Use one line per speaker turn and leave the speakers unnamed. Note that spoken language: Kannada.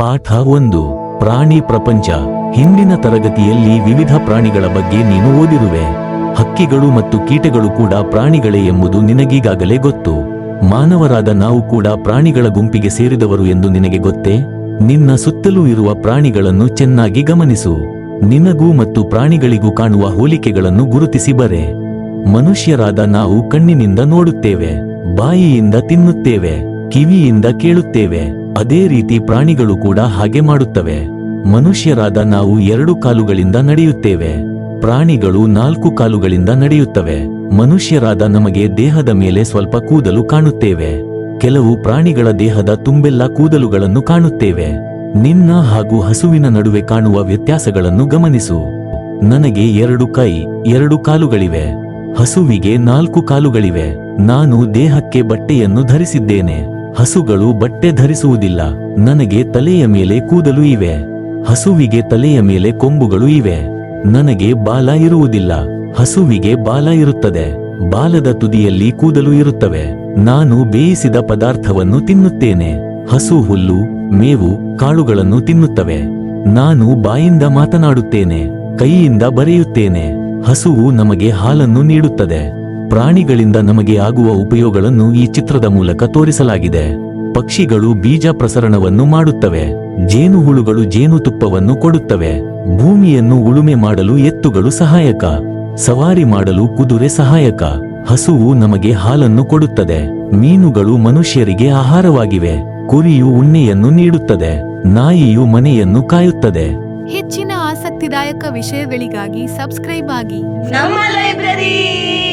ಪಾಠ ಒಂದು. ಪ್ರಾಣಿ ಪ್ರಪಂಚ. ಹಿಂದಿನ ತರಗತಿಯಲ್ಲಿ ವಿವಿಧ ಪ್ರಾಣಿಗಳ ಬಗ್ಗೆ ನೀನು ಓದಿರುವೆ. ಹಕ್ಕಿಗಳು ಮತ್ತು ಕೀಟಗಳು ಕೂಡ ಪ್ರಾಣಿಗಳೇ ಎಂಬುದು ನಿನಗೀಗಾಗಲೇ ಗೊತ್ತು. ಮಾನವರಾದ ನಾವು ಕೂಡ ಪ್ರಾಣಿಗಳ ಗುಂಪಿಗೆ ಸೇರಿದವರು ಎಂದು ನಿನಗೆ ಗೊತ್ತೇ? ನಿನ್ನ ಸುತ್ತಲೂ ಇರುವ ಪ್ರಾಣಿಗಳನ್ನು ಚೆನ್ನಾಗಿ ಗಮನಿಸು. ನಿನಗೂ ಮತ್ತು ಪ್ರಾಣಿಗಳಿಗೂ ಕಾಣುವ ಹೋಲಿಕೆಗಳನ್ನು ಗುರುತಿಸಿ ಬರೆ. ಮನುಷ್ಯರಾದ ನಾವು ಕಣ್ಣಿನಿಂದ ನೋಡುತ್ತೇವೆ. ಬಾಯಿಯಿಂದ ತಿನ್ನುತ್ತೇವೆ. ಕಿವಿಯಿಂದ ಕೇಳುತ್ತೇವೆ. ಅದೇ ರೀತಿ ಪ್ರಾಣಿಗಳು ಕೂಡ ಹಾಗೆ ಮಾಡುತ್ತವೆ. ಮನುಷ್ಯರಾದ ನಾವು ಎರಡು ಕಾಲುಗಳಿಂದ ನಡೆಯುತ್ತೇವೆ. ಪ್ರಾಣಿಗಳು ನಾಲ್ಕು ಕಾಲುಗಳಿಂದ ನಡೆಯುತ್ತವೆ. ಮನುಷ್ಯರಾದ ನಮಗೆ ದೇಹದ ಮೇಲೆ ಸ್ವಲ್ಪ ಕೂದಲು ಕಾಣುತ್ತೇವೆ. ಕೆಲವು ಪ್ರಾಣಿಗಳ ದೇಹದ ತುಂಬೆಲ್ಲ ಕೂದಲುಗಳನ್ನು ಕಾಣುತ್ತೇವೆ. ನಿನ್ನ ಹಾಗೂ ಹಸುವಿನ ನಡುವೆ ಕಾಣುವ ವ್ಯತ್ಯಾಸಗಳನ್ನು ಗಮನಿಸು. ನನಗೆ ಎರಡು ಕೈ, ಎರಡು ಕಾಲುಗಳಿವೆ. ಹಸುವಿಗೆ ನಾಲ್ಕು ಕಾಲುಗಳಿವೆ. ನಾನು ದೇಹಕ್ಕೆ ಬಟ್ಟೆಯನ್ನು ಧರಿಸಿದ್ದೇನೆ. ಹಸುಗಳು ಬಟ್ಟೆ ಧರಿಸುವುದಿಲ್ಲ. ನನಗೆ ತಲೆಯ ಮೇಲೆ ಕೂದಲು ಇವೆ. ಹಸುವಿಗೆ ತಲೆಯ ಮೇಲೆ ಕೊಂಬುಗಳು ಇವೆ. ನನಗೆ ಬಾಲ ಇರುವುದಿಲ್ಲ. ಹಸುವಿಗೆ ಬಾಲ ಇರುತ್ತದೆ. ಬಾಲದ ತುದಿಯಲ್ಲಿ ಕೂದಲು ಇರುತ್ತವೆ. ನಾನು ಬೇಯಿಸಿದ ಪದಾರ್ಥವನ್ನು ತಿನ್ನುತ್ತೇನೆ. ಹಸು ಹುಲ್ಲು, ಮೇವು, ಕಾಳುಗಳನ್ನು ತಿನ್ನುತ್ತವೆ. ನಾನು ಬಾಯಿಂದ ಮಾತನಾಡುತ್ತೇನೆ. ಕೈಯಿಂದ ಬರೆಯುತ್ತೇನೆ. ಹಸುವು ನಮಗೆ ಹಾಲನ್ನು ನೀಡುತ್ತದೆ. ಪ್ರಾಣಿಗಳಿಂದ ನಮಗೆ ಆಗುವ ಉಪಯೋಗಗಳನ್ನು ಈ ಚಿತ್ರದ ಮೂಲಕ ತೋರಿಸಲಾಗಿದೆ. ಪಕ್ಷಿಗಳು ಬೀಜ ಪ್ರಸರಣವನ್ನು ಮಾಡುತ್ತವೆ. ಜೇನುಹುಳುಗಳು ಜೇನುತುಪ್ಪವನ್ನು ಕೊಡುತ್ತವೆ. ಭೂಮಿಯನ್ನು ಉಳುಮೆ ಮಾಡಲು ಎತ್ತುಗಳು ಸಹಾಯಕ. ಸವಾರಿ ಮಾಡಲು ಕುದುರೆ ಸಹಾಯಕ. ಹಸುವು ನಮಗೆ ಹಾಲನ್ನು ಕೊಡುತ್ತದೆ. ಮೀನುಗಳು ಮನುಷ್ಯರಿಗೆ ಆಹಾರವಾಗಿವೆ. ಕುರಿಯು ಉಣ್ಣೆಯನ್ನು ನೀಡುತ್ತದೆ. ನಾಯಿಯು ಮನೆಯನ್ನು ಕಾಯುತ್ತದೆ.
ಹೆಚ್ಚಿನ ಆಸಕ್ತಿದಾಯಕ ವಿಷಯಗಳಿಗಾಗಿ ಸಬ್ಸ್ಕ್ರೈಬ್ ಆಗಿ.
ನಮ್ಮ ಲೈಬ್ರರಿ!